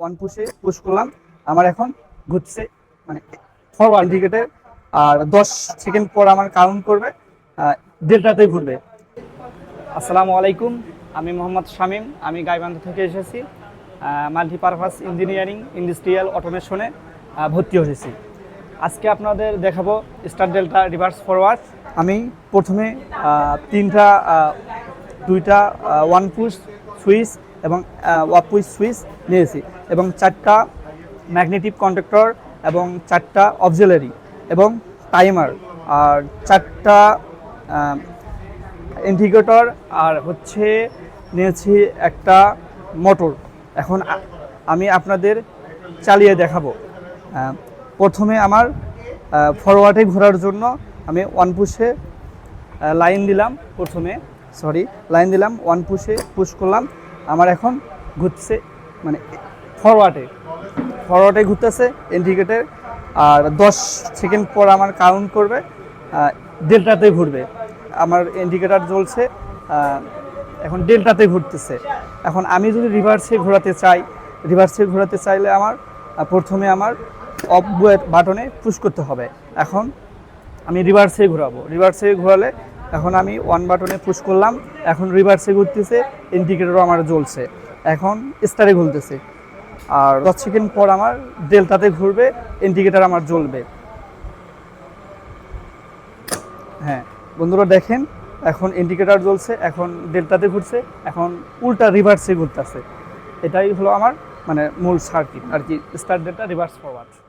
One পুশে push করলাম। আমার এখন ঘুরছে মানে ফরওয়ার্ড ইন্ডিকেটে আর দশ সেকেন্ড পর আমার কাউন্ট করবে ডেল্টাতেই ঘুরবে। আসসালামু আলাইকুম, আমি মোহাম্মদ শামীম, আমি গাইবান্ধা থেকে এসেছি মাল্টিপারপাস ইঞ্জিনিয়ারিং ইন্ডাস্ট্রিয়াল অটোমেশনে ভর্তি হয়েছি। আজকে আপনাদের দেখাবো স্টার ডেল্টা রিভার্স ফরওয়ার্ড আমি প্রথমে তিনটা দুইটা ওয়ান পুশ সুইচ এবং ওয়াপ পুশ সুইচ নিয়েছি এবং চারটা ম্যাগনেটিক কন্ডাক্টর এবং চারটা অবজেলারি এবং টাইমার আর চারটা ইন্ডিকেটর আর হচ্ছে নিয়েছি একটা মোটর। এখন আমি আপনাদের চালিয়ে দেখাবো। প্রথমে আমার ফরওয়ার্ডে ঘোরার জন্য আমি ওয়ান পুশে লাইন দিলাম প্রথমে সরি লাইন দিলাম ওয়ান পুশে পুশ করলাম। আমার এখন ঘুরছে মানে ফরওয়ার্ডে ফরওয়ার্ডে ঘুরতেছে ইন্ডিকেটর আর দশ সেকেন্ড পর আমার কাউন্ট করবে ডেল্টাতে ঘুরবে। আমার ইন্ডিকেটর জ্বলছে এখন ডেল্টাতে ঘুরতেছে। এখন আমি যদি রিভার্সে ঘোরাতে চাই রিভার্সে ঘোরাতে চাইলে আমার প্রথমে আমার অফ বাটনে পুশ করতে হবে। এখন আমি রিভার্সে ঘোরাবো। রিভার্সে ঘোরালে এখন আমি ওয়ান বাটনে পুশ করলাম, এখন রিভার্সে ঘুরতেছে ইন্ডিকেটরও আমার জ্বলছে। এখন স্টারে ঘুরতেছে। আর দশ সেকেন্ড পর আমার ডেল্টাতে ঘুরবে ইন্ডিকেটার আমার জ্বলবে। হ্যাঁ বন্ধুরা দেখেন, এখন ইন্ডিকেটার জ্বলছে, এখন ডেল্টাতে ঘুরছে, এখন উল্টা রিভার্সে ঘুরতেছে। এটাই হলো আমার মানে মূল সার্কিট আর কি স্টার ডেল্টা রিভার্স ফরওয়ার্ড